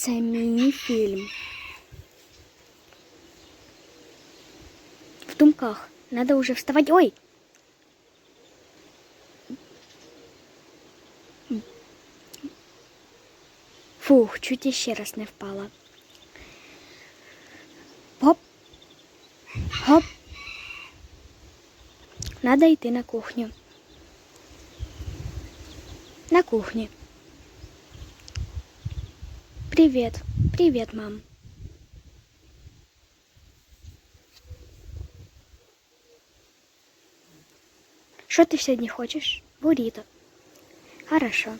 Це міні-фільм. В думках. Надо уже вставать. Ой! Фух, чуть іще раз не впала. Гоп. Гоп. Надо йти на кухню. На кухне. Привет. Привет, мам. Что ты сегодня хочешь? Буррито. Хорошо.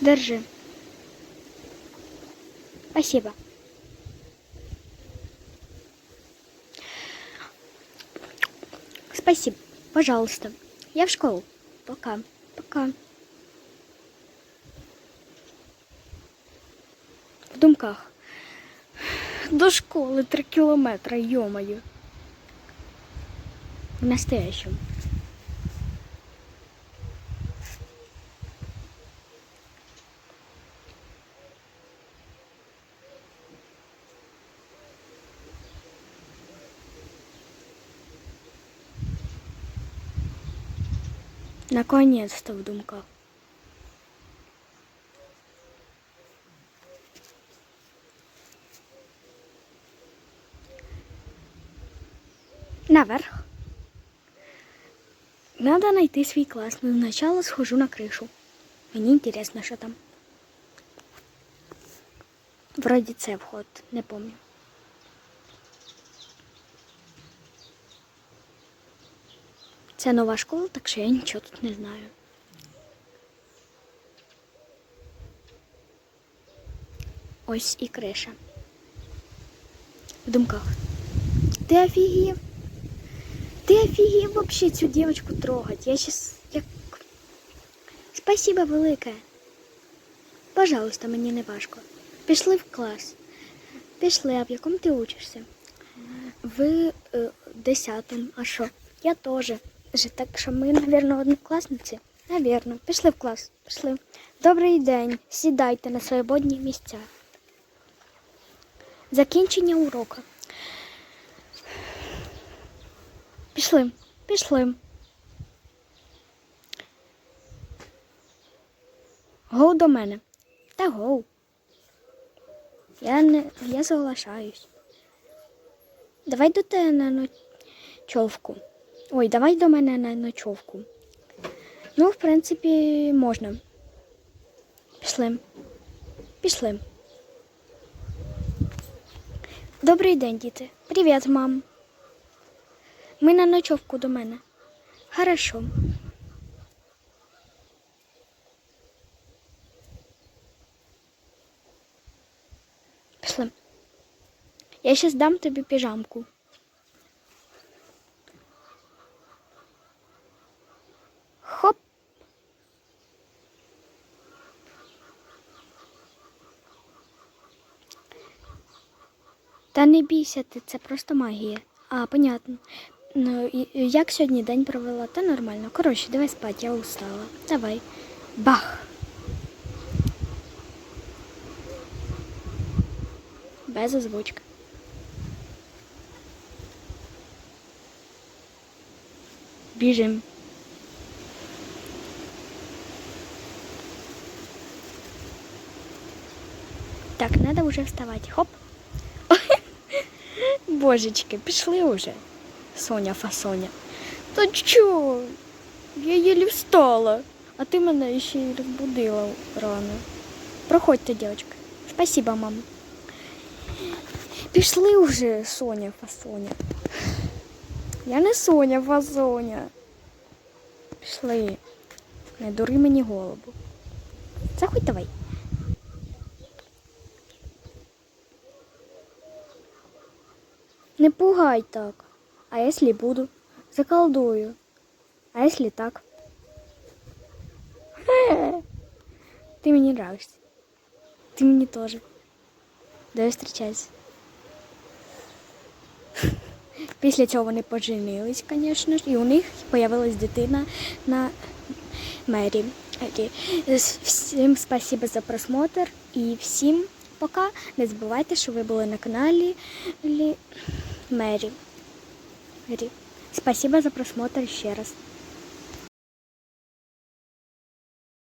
Держи. Спасибо. Спасибо. Пожалуйста. Я в школу. Пока. Пока. В думках. До школи три кілометри, йомаю. В настоящем. Наконец-то в думках. Наверх. Надо найти свій клас. Но сначала схожу на крышу. Мені интересно, що там. Вроді це вход, не помню. Це нова школа, так що я нічого тут не знаю. Ось і криша. В думках. Ти офігів? Ти офігів вообще цю дівчинку трогать. Я щас як. Спасибо велике. Пожалуйста, мені не важко. Пішли в клас. Пішли, а в якому ти учишся? В е, 10 А що? Я теж. Так що ми, мабуть, однокласниці? Навірно. Пішли в клас. Пішли. Добрий день. Сідайте на свободні місця. Закінчення уроку. Пішли. Пішли. Гоу до мене. Та гоу. Я не я соглашаюсь. Давай до тебе на ночовку. Ой, давай до мене на ночовку. Ну, в принципі, можна. Пішли. Пішли. Добрий день, діти. Привіт, мам. Ми на ночовку до мене. Хорошо. Пішли. Я сейчас дам тобі піжамку. Хоп. Та не бійся ти, це просто магія. А, понятно. Ну, як сьогодні день провела? Та нормально. Коротше, давай спать, я устала. Давай. Бах. Без озвучки. Біжим. Так, надо уже вставать. Хоп. Божечки, пішли уже. Соня фасоня. Та чо? Я єлі встала, а ти мене ще й розбудила рано. Проходьте, дівчатка. Спасибо, мама. Пішли вже, Соня фасоня. Я не Соня фасоня. Пішли. Не дури мені голову. Заходь давай. Не пугай так. А если буду? Заколдую. А если так? Ты мне нравишься. Ты мне тоже. Давай зустрічайся. Після цього вони поженились, звісно ж, і у них появилась дитина на мері. С- Всім спасибо за просмотр і всім пока. Не забувайте, що ви були на каналі Мері. Спасибо за просмотр еще раз.